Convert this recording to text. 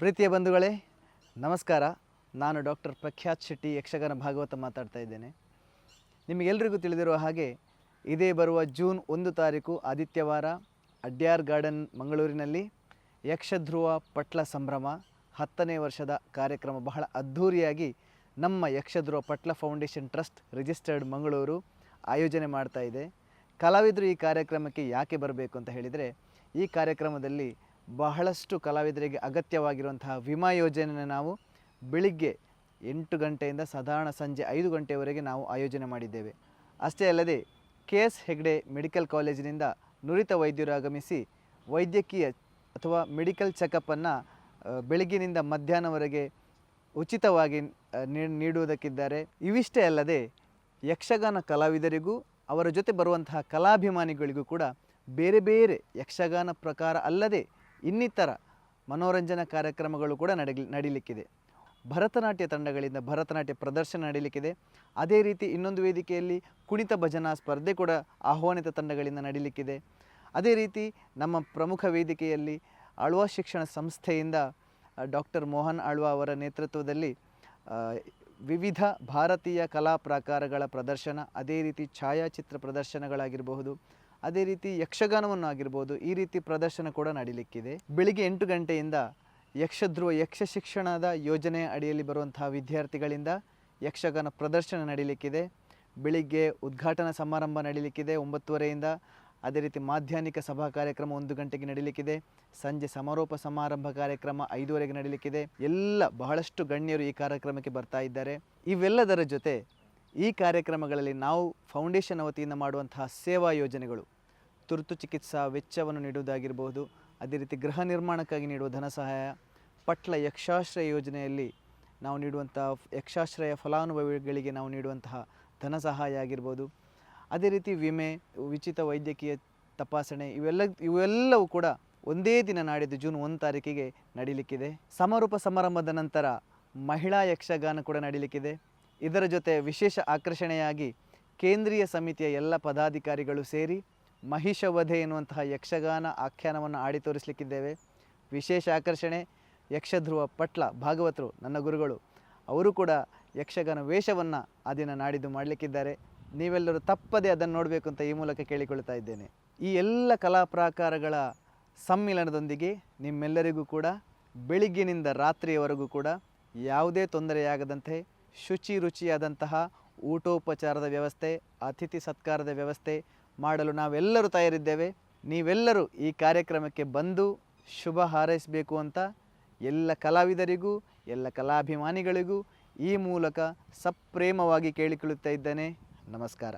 ಪ್ರೀತಿಯ ಬಂಧುಗಳೇ, ನಮಸ್ಕಾರ. ನಾನು ಡಾಕ್ಟರ್ ಪ್ರಖ್ಯಾತ್ ಶೆಟ್ಟಿ, ಯಕ್ಷಗಾನ ಭಾಗವತ ಮಾತಾಡ್ತಾ ಇದ್ದೇನೆ. ನಿಮಗೆಲ್ಲರಿಗೂ ತಿಳಿದಿರುವ ಹಾಗೆ, ಇದೇ ಬರುವ ಜೂನ್ ಒಂದು ತಾರೀಕು ಆದಿತ್ಯವಾರ ಅಡ್ಯಾರ್ ಗಾರ್ಡನ್ ಮಂಗಳೂರಿನಲ್ಲಿ ಯಕ್ಷಧ್ರುವ ಪಟ್ಲ ಸಂಭ್ರಮ ಹತ್ತನೇ ವರ್ಷದ ಕಾರ್ಯಕ್ರಮ ಬಹಳ ಅದ್ಧೂರಿಯಾಗಿ ನಮ್ಮ Yakshadhruva Patla foundation trust registered Mangaluru ಆಯೋಜನೆ ಮಾಡ್ತಾ ಇದೆ. ಕಲಾವಿದರು ಈ ಕಾರ್ಯಕ್ರಮಕ್ಕೆ ಯಾಕೆ ಬರಬೇಕು ಅಂತ ಹೇಳಿದರೆ, ಈ ಕಾರ್ಯಕ್ರಮದಲ್ಲಿ ಬಹಳಷ್ಟು ಕಲಾವಿದರಿಗೆ ಅಗತ್ಯವಾಗಿರುವಂತಹ ವಿಮಾ ಯೋಜನೆಯನ್ನು ನಾವು ಬೆಳಿಗ್ಗೆ ಎಂಟು ಗಂಟೆಯಿಂದ ಸಾಧಾರಣ ಸಂಜೆ ಐದು ಗಂಟೆಯವರೆಗೆ ನಾವು ಆಯೋಜನೆ ಮಾಡಿದ್ದೇವೆ. ಅಷ್ಟೇ ಅಲ್ಲದೆ ಕೆ ಎಸ್ ಹೆಗ್ಡೆ ಮೆಡಿಕಲ್ ಕಾಲೇಜಿನಿಂದ ನುರಿತ ವೈದ್ಯರು ಆಗಮಿಸಿ ವೈದ್ಯಕೀಯ ಅಥವಾ ಮೆಡಿಕಲ್ ಚೆಕಪ್ಪನ್ನು ಬೆಳಗ್ಗಿನಿಂದ ಮಧ್ಯಾಹ್ನವರೆಗೆ ಉಚಿತವಾಗಿ ನೀಡುವುದಕ್ಕಿದ್ದಾರೆ. ಇವಿಷ್ಟೇ ಅಲ್ಲದೆ ಯಕ್ಷಗಾನ ಕಲಾವಿದರಿಗೂ, ಅವರ ಜೊತೆ ಬರುವಂತಹ ಕಲಾಭಿಮಾನಿಗಳಿಗೂ ಕೂಡ ಬೇರೆ ಬೇರೆ ಯಕ್ಷಗಾನ ಪ್ರಕಾರ ಅಲ್ಲದೆ ಇನ್ನಿತರ ಮನೋರಂಜನಾ ಕಾರ್ಯಕ್ರಮಗಳು ಕೂಡ ನಡಗಿ ನಡೀಲಿಕ್ಕಿದೆ. ಭರತನಾಟ್ಯ ತಂಡಗಳಿಂದ ಭರತನಾಟ್ಯ ಪ್ರದರ್ಶನ ನಡೀಲಿಕ್ಕಿದೆ. ಅದೇ ರೀತಿ ಇನ್ನೊಂದು ವೇದಿಕೆಯಲ್ಲಿ ಕುಣಿತ ಭಜನಾ ಸ್ಪರ್ಧೆ ಕೂಡ ಆಹ್ವಾನಿತ ತಂಡಗಳಿಂದ ನಡೀಲಿಕ್ಕಿದೆ. ಅದೇ ರೀತಿ ನಮ್ಮ ಪ್ರಮುಖ ವೇದಿಕೆಯಲ್ಲಿ ಆಳ್ವಾ ಶಿಕ್ಷಣ ಸಂಸ್ಥೆಯಿಂದ ಡಾಕ್ಟರ್ ಮೋಹನ್ ಆಳ್ವಾ ಅವರ ನೇತೃತ್ವದಲ್ಲಿ ವಿವಿಧ ಭಾರತೀಯ ಕಲಾ ಪ್ರಕಾರಗಳ ಪ್ರದರ್ಶನ, ಅದೇ ರೀತಿ ಛಾಯಾಚಿತ್ರ ಪ್ರದರ್ಶನಗಳಾಗಿರಬಹುದು ಅದೇ ರೀತಿ ಯಕ್ಷಗಾನವನ್ನು ಆಗಿರ್ಬೋದು ಈ ರೀತಿ ಪ್ರದರ್ಶನ ಕೂಡ ನಡೀಲಿಕ್ಕಿದೆ. ಬೆಳಿಗ್ಗೆ ಎಂಟು ಗಂಟೆಯಿಂದ ಯಕ್ಷಧ್ರುವ ಯಕ್ಷ ಶಿಕ್ಷಣದ ಯೋಜನೆ ಅಡಿಯಲ್ಲಿ ಬರುವಂತಹ ವಿದ್ಯಾರ್ಥಿಗಳಿಂದ ಯಕ್ಷಗಾನ ಪ್ರದರ್ಶನ ನಡೀಲಿಕ್ಕಿದೆ. ಬೆಳಿಗ್ಗೆ ಉದ್ಘಾಟನಾ ಸಮಾರಂಭ ನಡೀಲಿಕ್ಕಿದೆ ಒಂಬತ್ತುವರೆಯಿಂದ. ಅದೇ ರೀತಿ ಮಾಧ್ಯಾಹ್ನಿಕ ಸಭಾ ಕಾರ್ಯಕ್ರಮ ಒಂದು ಗಂಟೆಗೆ ನಡೀಲಿಕ್ಕಿದೆ. ಸಂಜೆ ಸಮಾರೋಪ ಸಮಾರಂಭ ಕಾರ್ಯಕ್ರಮ ಐದುವರೆಗೆ ನಡೀಲಿಕ್ಕಿದೆ. ಎಲ್ಲ ಬಹಳಷ್ಟು ಗಣ್ಯರು ಈ ಕಾರ್ಯಕ್ರಮಕ್ಕೆ ಬರ್ತಾ ಇದ್ದಾರೆ. ಇವೆಲ್ಲದರ ಜೊತೆ ಈ ಕಾರ್ಯಕ್ರಮಗಳಲ್ಲಿ ನಾವು ಫೌಂಡೇಶನ್ ವತಿಯಿಂದ ಮಾಡುವಂತಹ ಸೇವಾ ಯೋಜನೆಗಳು, ತುರ್ತು ಚಿಕಿತ್ಸಾ ವೆಚ್ಚವನ್ನು ನೀಡುವುದಾಗಿರಬಹುದು, ಅದೇ ರೀತಿ ಗೃಹ ನಿರ್ಮಾಣಕ್ಕಾಗಿ ನೀಡುವ ಧನ ಸಹಾಯ, ಪಟ್ಲ ಯಕ್ಷಾಶ್ರಯ ಯೋಜನೆಯಲ್ಲಿ ನಾವು ನೀಡುವಂತಹ ಯಕ್ಷಾಶ್ರಯ ಫಲಾನುಭವಿಗಳಿಗೆ ನಾವು ನೀಡುವಂತಹ ಧನ ಸಹಾಯ ಆಗಿರ್ಬೋದು. ಅದೇ ರೀತಿ ವಿಮೆ, ಉಚಿತ ವೈದ್ಯಕೀಯ ತಪಾಸಣೆ ಇವೆಲ್ಲ, ಇವೆಲ್ಲವೂ ಕೂಡ ಒಂದೇ ದಿನ ನಾಡಿದ್ದು ಜೂನ್ ಒಂದು ತಾರೀಕಿಗೆ ನಡೀಲಿಕ್ಕಿದೆ. ಸಮಾರೋಪ ಸಮಾರಂಭದ ನಂತರ ಮಹಿಳಾ ಯಕ್ಷಗಾನ ಕೂಡ ನಡೀಲಿಕ್ಕಿದೆ. ಇದರ ಜೊತೆ ವಿಶೇಷ ಆಕರ್ಷಣೆಯಾಗಿ ಕೇಂದ್ರೀಯ ಸಮಿತಿಯ ಎಲ್ಲ ಪದಾಧಿಕಾರಿಗಳು ಸೇರಿ ಮಹಿಷವಧೆ ಎನ್ನುವಂತಹ ಯಕ್ಷಗಾನ ಆಖ್ಯಾನವನ್ನು ಆಡಿ ತೋರಿಸಲಿಕ್ಕಿದ್ದೇವೆ. ವಿಶೇಷ ಆಕರ್ಷಣೆ, ಯಕ್ಷಧ್ರುವ ಪಟ್ಲ, ಭಾಗವತರು, ನನ್ನ ಗುರುಗಳು, ಅವರು ಕೂಡ ಯಕ್ಷಗಾನ ವೇಷವನ್ನು ಆ ದಿನ ನಾಡಿದ್ದು ಮಾಡಲಿಕ್ಕಿದ್ದಾರೆ. ನೀವೆಲ್ಲರೂ ತಪ್ಪದೇ ಅದನ್ನು ನೋಡಬೇಕು ಅಂತ ಈ ಮೂಲಕ ಕೇಳಿಕೊಳ್ತಾ ಇದ್ದೇನೆ. ಈ ಎಲ್ಲ ಕಲಾ ಪ್ರಾಕಾರಗಳ ಸಮ್ಮಿಲನದೊಂದಿಗೆ ನಿಮ್ಮೆಲ್ಲರಿಗೂ ಕೂಡ ಬೆಳಿಗ್ಗಿನಿಂದ ರಾತ್ರಿಯವರೆಗೂ ಕೂಡ ಯಾವುದೇ ತೊಂದರೆಯಾಗದಂತೆ ಶುಚಿ ರುಚಿಯಾದಂತಹ ಊಟೋಪಚಾರದ ವ್ಯವಸ್ಥೆ, ಅತಿಥಿ ಸತ್ಕಾರದ ವ್ಯವಸ್ಥೆ ಮಾಡಲು ನಾವೆಲ್ಲರೂ ತಯಾರಿದ್ದೇವೆ. ನೀವೆಲ್ಲರೂ ಈ ಕಾರ್ಯಕ್ರಮಕ್ಕೆ ಬಂದು ಶುಭ ಹಾರೈಸಬೇಕು ಅಂತ ಎಲ್ಲ ಕಲಾವಿದರಿಗೂ, ಎಲ್ಲ ಕಲಾಭಿಮಾನಿಗಳಿಗೂ ಈ ಮೂಲಕ ಸಪ್ರೇಮವಾಗಿ ಕೇಳಿಕೊಳ್ಳುತ್ತಾ ಇದ್ದೇನೆ. ನಮಸ್ಕಾರ.